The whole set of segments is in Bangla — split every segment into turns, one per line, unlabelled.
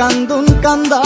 কান্দুন
কান্দা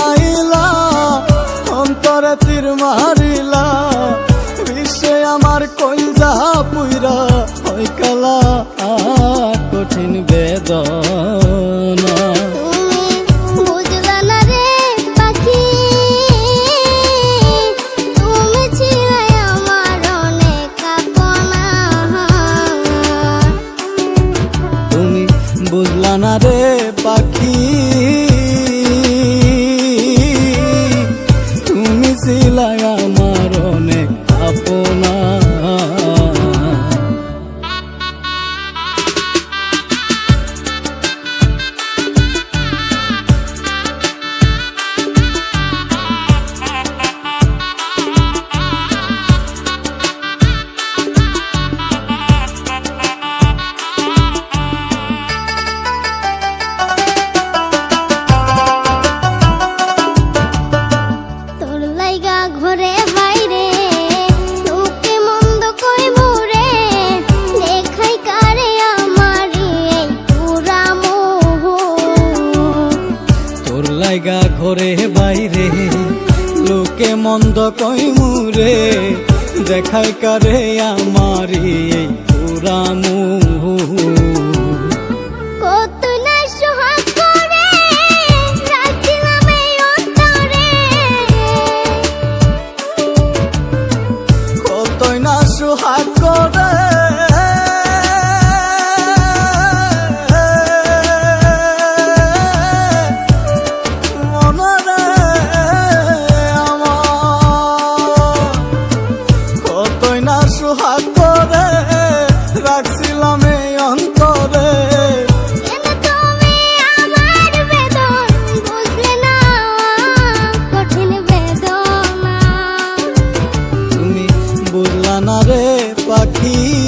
কই মুরে? দেখায় কারে আমারি এই পুরা মুহু
পাখি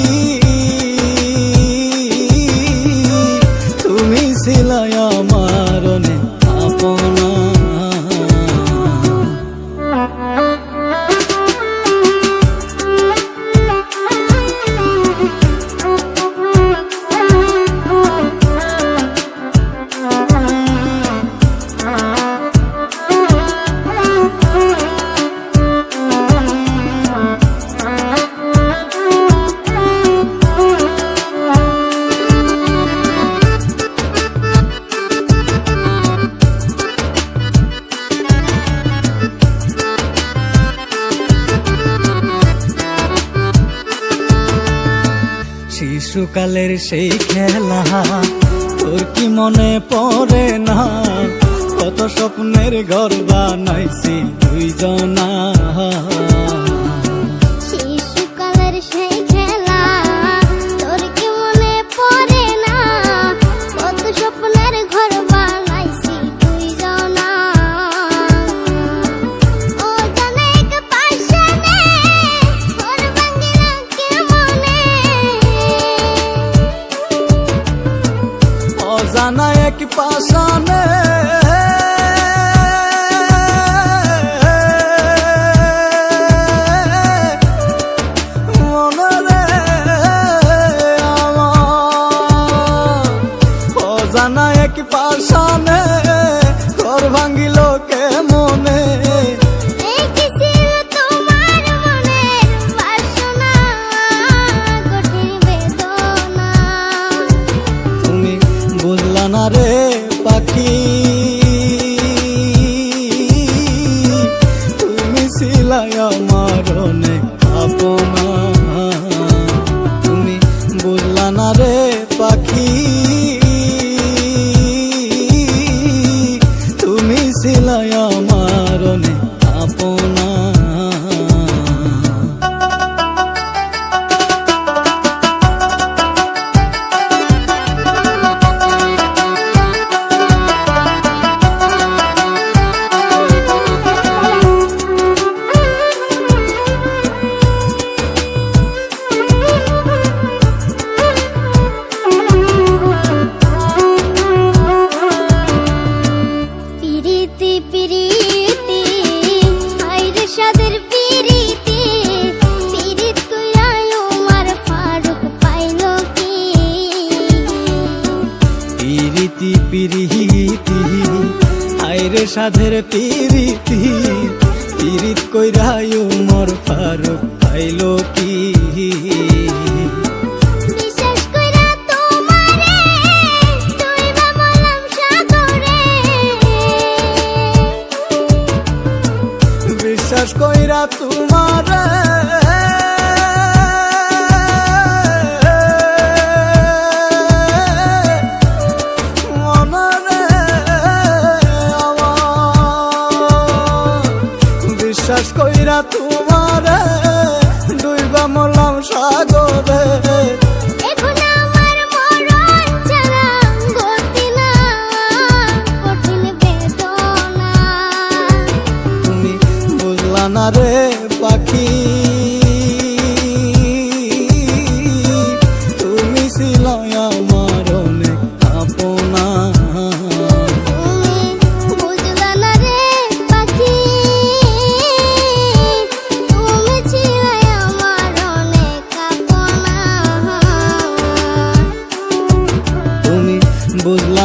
খেলা তোর কি মনে পড়ে না? কত স্বপ্নের ঘর বানাইছি দুইজনা।
ঠিকানা এক পাশানে।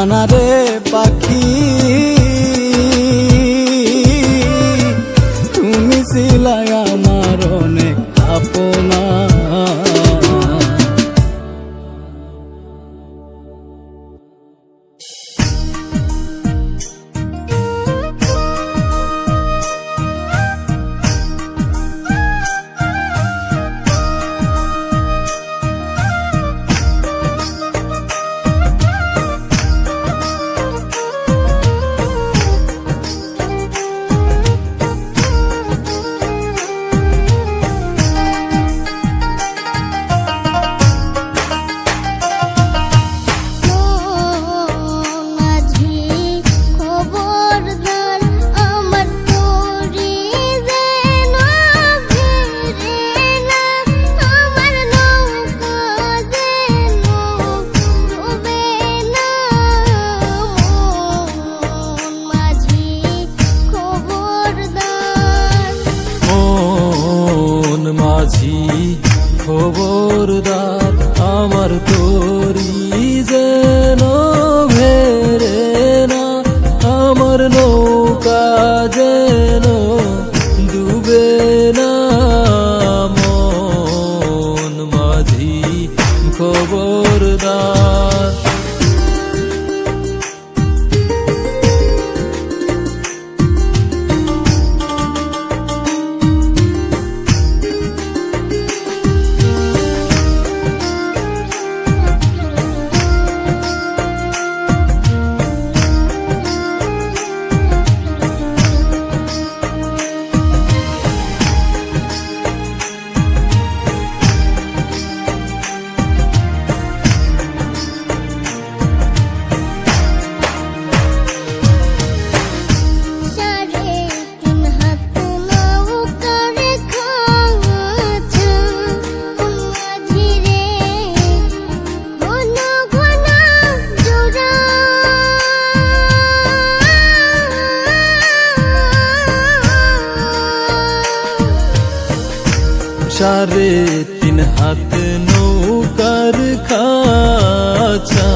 জানারে
চারে তিন হাত নৌকার খাচা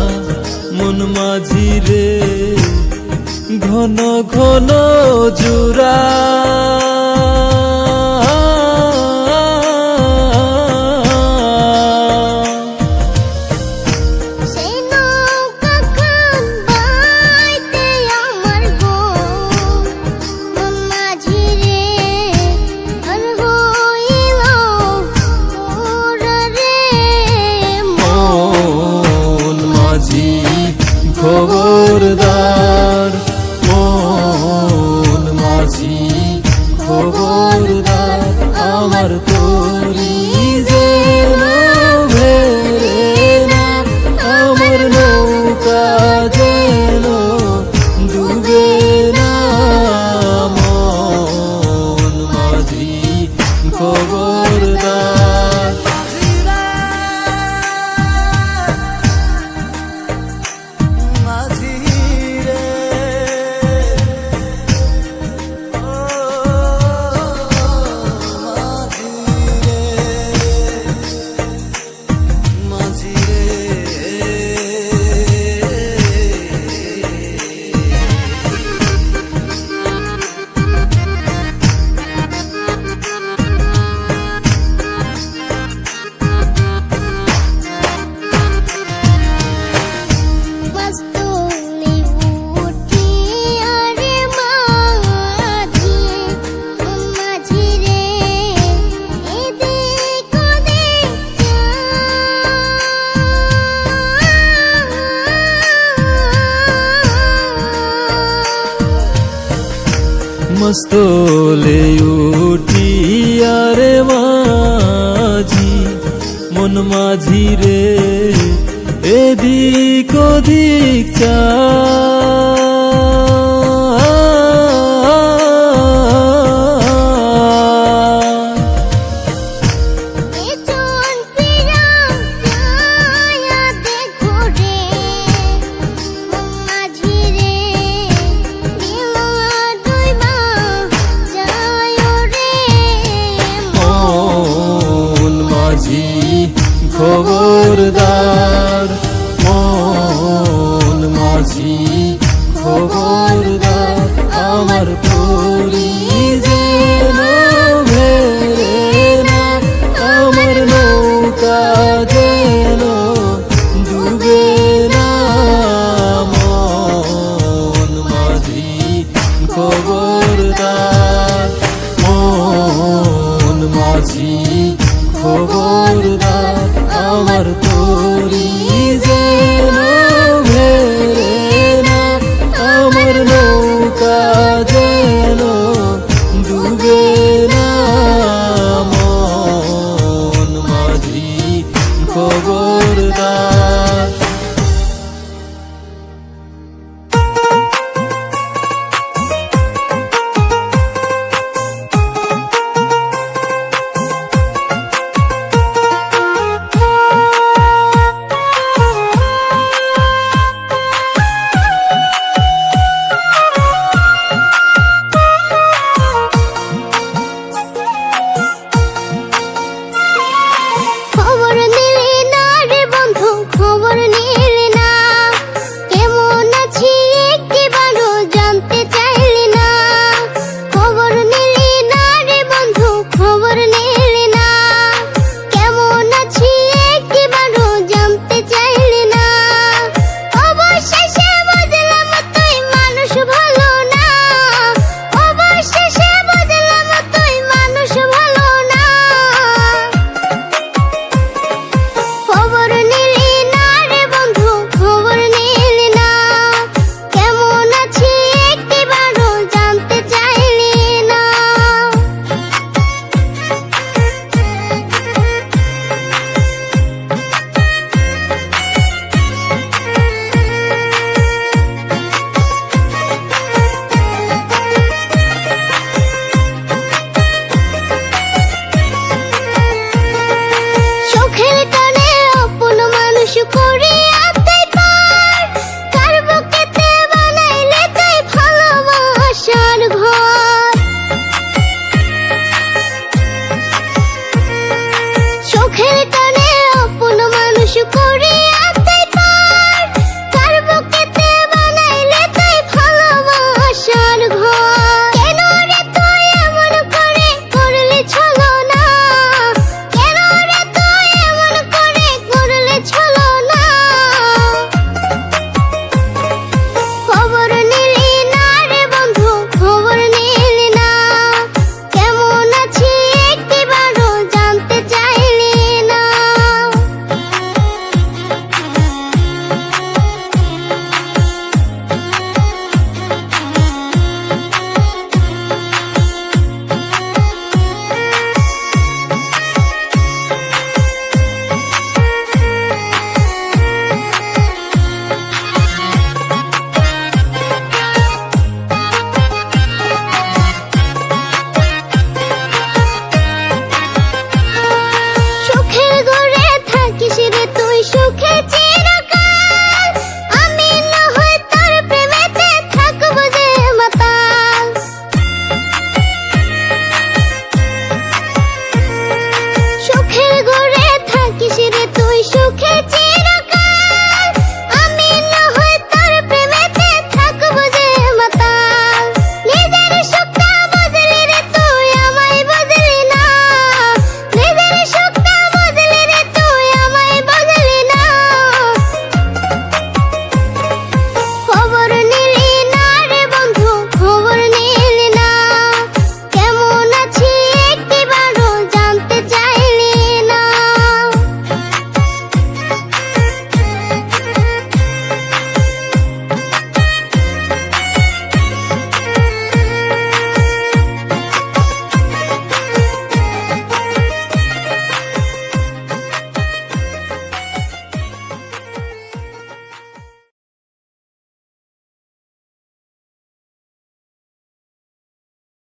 মন মাঝি রে ঘন ঘন জুরা তোলে উঠিয়ারে মাঝি মন মাঝি রে